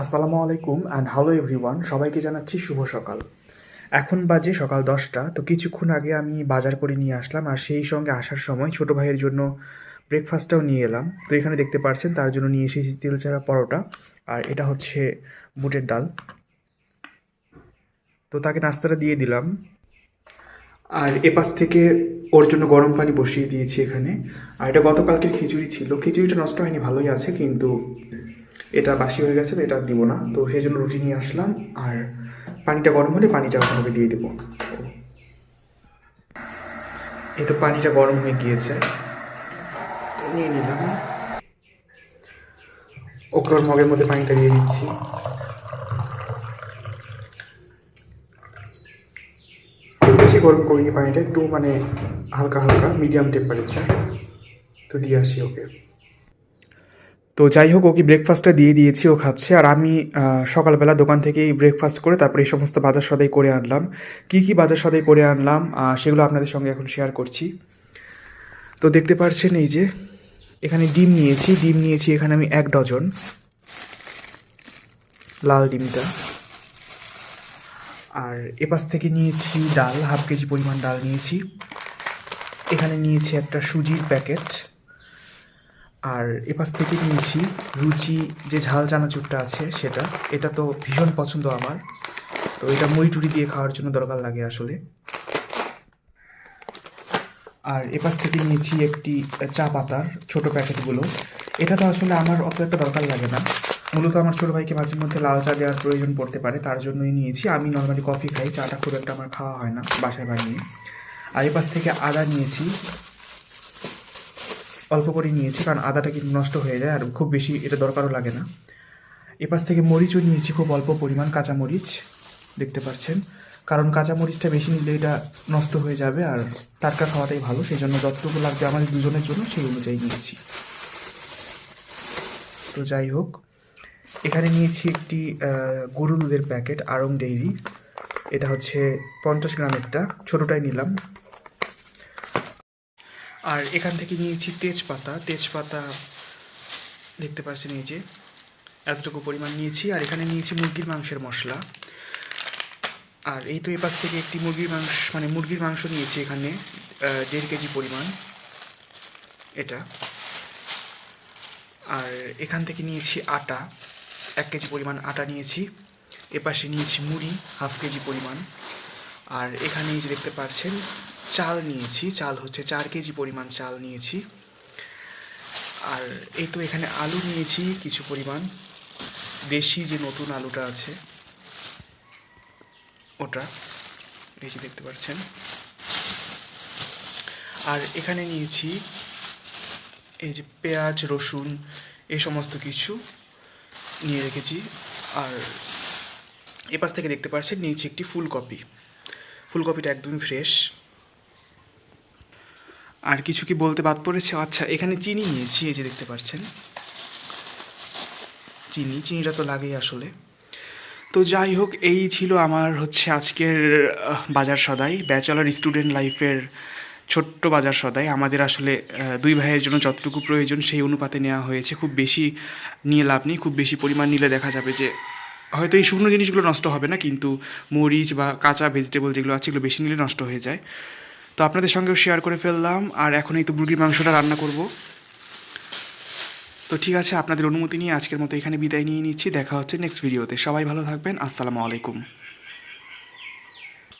আসসালামু আলাইকুম and hello everyone সবাইকে জানাচ্ছি শুভ সকাল। এখন বাজে সকাল দশটা, তো কিছুক্ষণ আগে আমি বাজার করে নিয়ে আসলাম আর সেই সঙ্গে আসার সময় ছোটো ভাইয়ের জন্য ব্রেকফাস্টটাও নিয়ে এলাম। তো এখানে দেখতে পাচ্ছেন তার জন্য নিয়ে এসেছি তেল ছাড়া পরোটা আর এটা হচ্ছে বুটের ডাল। তো তাকে নাস্তাটা দিয়ে দিলাম। আর এপাশ থেকে ওর জন্য গরম পানি বসিয়ে দিয়েছি এখানে। আর এটা গতকালকের খিচুড়ি ছিল। খিচুড়িটা নষ্ট হয়নি, ভালোই আছে, কিন্তু এটা বাসি হয়ে গেছে তো এটা দিব না। তো সেই জন্য রুটি নিয়ে আসলাম, আর পানিটা গরম হলে পানিটা ওখানে দিয়ে দেবো। এই তো পানিটা গরম হয়ে গিয়েছে। নিয়ে নিলাম। ওকে ওর মগের মধ্যে পানিটা দিয়ে দিচ্ছি। বেশি গরম করিনি পানিটা, একটু মানে হালকা হালকা মিডিয়াম টেম্পারেচার তো দিয়ে আসি ওকে। তো যাই হোক ওকে ব্রেকফাস্টটা দিয়ে দিয়েছি, ও খাচ্ছে। আর আমি সকালবেলা দোকান থেকেই ব্রেকফাস্ট করে তারপরে এই সমস্ত বাজার সদাই করে আনলাম। কি কি বাজার সদাই করে আনলাম সেগুলো আপনাদের সঙ্গে এখন শেয়ার করছি। তো দেখতে পাচ্ছেন এই যে, এখানে ডিম নিয়েছি। ডিম নিয়েছি এখানে আমি এক ডজন লাল ডিমটা। আর এপাশ থেকে নিয়েছি ডাল, হাফ কেজি পরিমাণ ডাল নিয়েছি। এখানে নিয়েছি একটা সুজির প্যাকেট। আর এপাশ থেকে নিয়েছি রুচি যে ঝাল চানাচুরটা আছে সেটা। এটা তো ভীষণ পছন্দ আমার। তো এটা মুড়ি দিয়ে খাওয়ার জন্য দরকার লাগে আসলে। আর এপাশ থেকে নিয়েছি একটি চা পাতার ছোটো প্যাকেটগুলো। এটা তো আসলে আমার অত একটা দরকার লাগে না। মূলত আমার ছোটো ভাইকে মাঝে মধ্যে লাল চা দেওয়ার প্রয়োজন পড়তে পারে, তার জন্যই নিয়েছি। আমি নর্মালি কফি খাই, চাটা খুব একটা আমার খাওয়া হয় না বাসায় বানিয়ে। আর এপাশ থেকে আদা নিয়েছি অল্প করে নিয়েছি, কারণ আদাটা কিন্তু নষ্ট হয়ে যায় আর খুব বেশি এটা দরকারও লাগে না। এপাশ থেকে মরিচও নিয়েছি, খুব অল্প পরিমাণ কাঁচা মরিচ দেখতে পাচ্ছেন। কারণ কাঁচা মরিচটা বেশি নিলে এটা নষ্ট হয়ে যাবে আর টাটকা খাওয়াটাই ভালো সেই জন্য যতটুকু লাগবে আমাদের দুজনের জন্য সেই অনুযায়ী নিয়েছি। তো যাই হোক, এখানে নিয়েছি একটি গরু দুধের প্যাকেট, আড়ং ডেইরি। এটা হচ্ছে পঞ্চাশ গ্রামেরটা ছোটোটাই নিলাম। আর এখান থেকে নিয়েছি তেজপাতা। তেজপাতা দেখতে পাচ্ছেন এই যে, এতটুকু পরিমাণ নিয়েছি। আর এখানে নিয়েছি মুরগির মাংসের মশলা। আর এই তো এপাশ থেকে একটি মুরগির মাংস মানে মুরগির মাংস নিয়েছি এখানে দেড় কেজি পরিমাণ। এটা। আর এখান থেকে নিয়েছি আটা। এক কেজি পরিমাণ আটা নিয়েছি। এপাশে নিয়েছি মুড়ি, হাফ কেজি পরিমাণ। আর এখানে এই যে দেখতে পাচ্ছেন চাল নিয়েছি, চাল হচ্ছে চার কেজি পরিমাণ চাল নিয়েছি। আর এই তো এখানে আলু নিয়েছি কিছু পরিমাণ। দেশি যে নতুন আলুটা আছে, ওটা যে দেখতে পাচ্ছেন। আর এখানে নিয়েছি এই যে পেঁয়াজ, রসুন, এই সমস্ত কিছু নিয়ে রেখেছি। আর এপাশ থেকে দেখতে পাচ্ছেন, নিয়েছি একটি ফুলকপি। ফুলকপিটা একদমই ফ্রেশ। আর কিছু কি বলতে বাদ পড়েছে? আচ্ছা এখানে চিনি নিয়েছি, এই যে দেখতে পাচ্ছেন। চিনি, চিনিটা তো লাগেই আসলে। তো যাই হোক, এই ছিল আমার হচ্ছে আজকের বাজার সদাই। ব্যাচেলার স্টুডেন্ট লাইফের ছোট্ট বাজার সদাই। আমাদের আসলে দুই ভাইয়ের জন্য যতটুকু প্রয়োজন, সেই অনুপাতে নেওয়া হয়েছে। খুব বেশি নিয়ে লাভ নেই, খুব বেশি পরিমাণ নিলে দেখা যাবে যে, হয়তো এই শুকনো জিনিসগুলো নষ্ট হবে না, কিন্তু মরিচ বা কাঁচা ভেজিটেবল যেগুলো আছে, এগুলো বেশি নিলে নষ্ট হয়ে যায়। তো আপনাদের সঙ্গেও শেয়ার করে ফেললাম। আর এখন এই তো মুরগির মাংসটা রান্না করব। তো ঠিক আছে, আপনাদের অনুমতি নিয়ে আজকের মতো এখানে বিদায় নিয়ে নিচ্ছি। দেখা হচ্ছে নেক্সট ভিডিওতে সবাই ভালো থাকবেন। আসসালামু আলাইকুম।